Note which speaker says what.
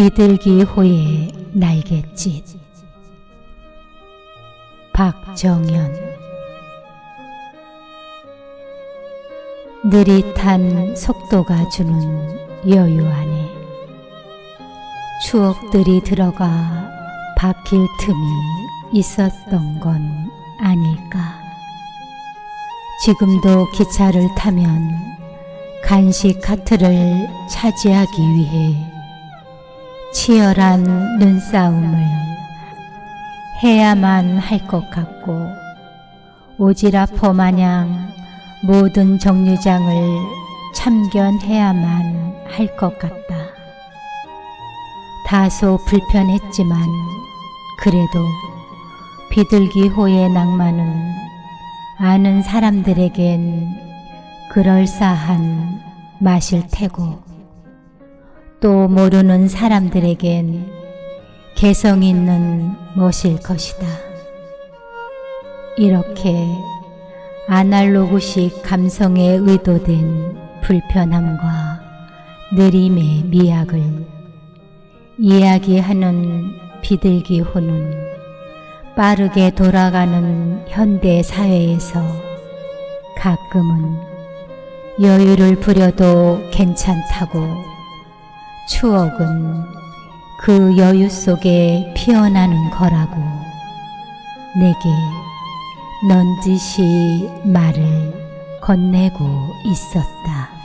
Speaker 1: 비둘기 호의 날갯짓 박정현 느릿한 속도가 주는 여유 안에 추억들이 들어가 박힐 틈이 있었던 건 아닐까. 지금도 기차를 타면 간식 카트를 차지하기 위해 치열한 눈싸움을 해야만 할 것 같고 오지라퍼 마냥 모든 정류장을 참견해야만 할 것 같다. 다소 불편했지만 그래도 비둘기호의 낭만은 아는 사람들에겐 그럴싸한 맛일 테고 또 모르는 사람들에겐 개성 있는 멋일 것이다. 이렇게 아날로그식 감성에 의도된 불편함과 느림의 미학을 이야기하는 비둘기호는 빠르게 돌아가는 현대 사회에서 가끔은 여유를 부려도 괜찮다고 추억은 그 여유 속에 피어나는 거라고 내게 넌지시 말을 건네고 있었다.